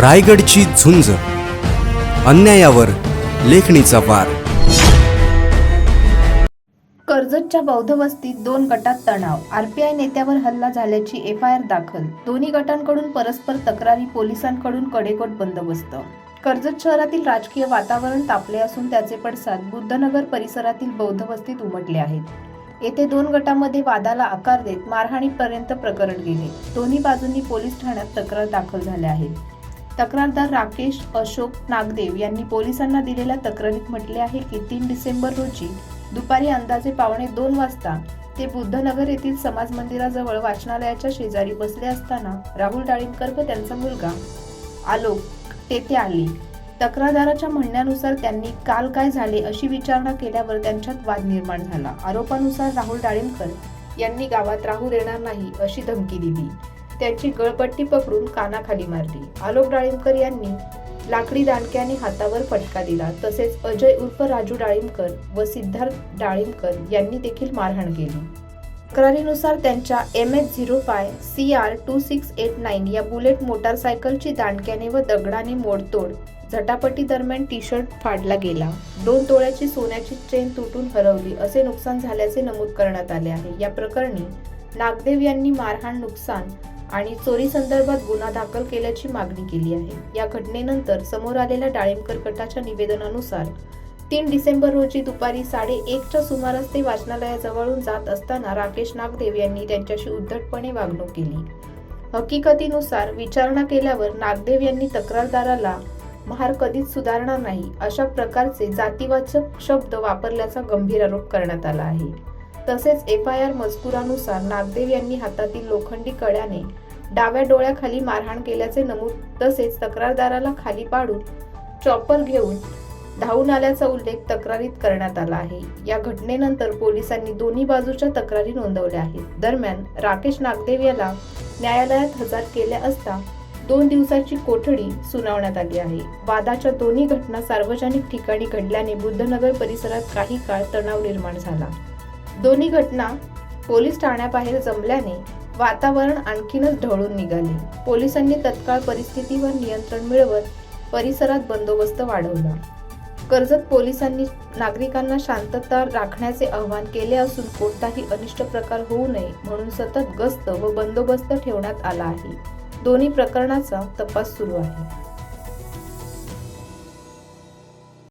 रायगडची झुंज. अन्यायावर लेखणीचा वार. कर्जतच्या बौद्ध वस्तीत दोन गटात तणाव. आरपीआय नेत्यावर हल्ला झाल्याची एफ आय आर दाखल. दोन्ही गटांकडून परस्पर तक्रारी पोलिसांकडून कडेकोट बंदोबस्त. कर्जत शहरातील राजकीय वातावरण तापले असून त्याचे पडसाद बुद्धनगर परिसरातील बौद्ध वस्तीत उमटले आहेत. येथे दोन गटामध्ये वादाला आकार देत मारहाणीपर्यंत प्रकरण गेले. दोन्ही बाजूंनी पोलीस ठाण्यात तक्रार दाखल झाल्या आहेत. तक्रारदार राकेश अशोक नागदेव यांनी पोलिसांना दिलेल्या तक्रारीत म्हटले आहे की तीन डिसेंबर रोजी दुपारी अंदाजे पावणे दोन वाजता ते बुद्धनगर येथील समाज मंदिराजवळ वाचनालयाच्या शेजारी बसले असताना राहुल डाळिंबकर व त्यांचा मुलगा आलोक तेथे आले. तक्रारदाराच्या म्हणण्यानुसार त्यांनी काल काय झाले अशी विचारणा केल्यावर त्यांच्यात वाद निर्माण झाला. आरोपानुसार राहुल डाळिंबकर यांनी गावात राहू देणार नाही अशी धमकी दिली. त्यांची गळपट्टी पकडून कानाखाली मारली. आलोक डाळिंबकर यांनी लाकडी दांडक्याने हातावर फटका दिला. तसेच अजय उर्फ राजू डाळिंबकर व सिद्धार्थ डाळिंबकर यांनी देखील मारहाण केली. तक्रारीनुसार त्यांच्या M H zero five C R two six eight nine या बुलेट मोटारसायकलची दांडक्याने व दगडाने मोडतोड झटापटी दरम्यान टी शर्ट फाडला गेला. दोन तोळ्याची सोन्याची चेन तुटून हरवली असे नुकसान झाल्याचे नमूद करण्यात आले आहे. या प्रकरणी नागदेव यांनी मारहाण नुकसान आणि चोरी संदर्भात गुन्हा दाखल केल्याची मागणी केली आहे. या घटनेनंतर समोर आलेल्या डाळिंबकर गटाच्या निवेदनानुसार तीन डिसेंबर रोजी दुपारी साडे एकच्या सुमारास ते वाचनालयाजवळून जात असताना राकेश नागदेव यांनी त्यांच्याशी उद्धटपणे वागणूक केली. हकीकतीनुसार विचारणा केल्यावर नागदेव यांनी तक्रारदाराला महार कधीच सुधारणार नाही अशा प्रकारचे जातीवाचक शब्द वापरल्याचा गंभीर आरोप करण्यात आला आहे. तसेच एफ आय आर मजकुरानुसार नागदेव यांनी हातातील लोखंडी कड्याने डाव्या डोळ्याखाली मारहाण केल्याचे नमूद तसेच तक्रारदाराला खाली पाडून चॉपर घेऊन धावून आल्याचा उल्लेख तक्रारीत करण्यात आला आहे. या घटनेनंतर पोलिसांनी दोन्ही बाजूच्या तक्रारी नोंदवल्या आहेत. दरम्यान राकेश नागदेव याला न्यायालयात हजर केले असता दोन दिवसाची कोठडी सुनावण्यात आली आहे. वादाच्या दोन्ही घटना सार्वजनिक ठिकाणी घडल्याने बुद्धनगर परिसरात काही काळ तणाव निर्माण झाला. दोन्ही घटना पोलीस ठाण्याबाहेर जमल्याने वातावरण आणखीनच ढवळून निघाले. पोलिसांनी तत्काळ परिस्थितीवर नियंत्रण मिळवत परिसरात बंदोबस्त वाढवला. कर्जत पोलिसांनी नागरिकांना शांतता राखण्याचे आवाहन केले असून कोणताही अनिष्ट प्रकार होऊ नये म्हणून सतत गस्त व बंदोबस्त ठेवण्यात आला आहे. दोन्ही प्रकरणाचा तपास सुरू आहे.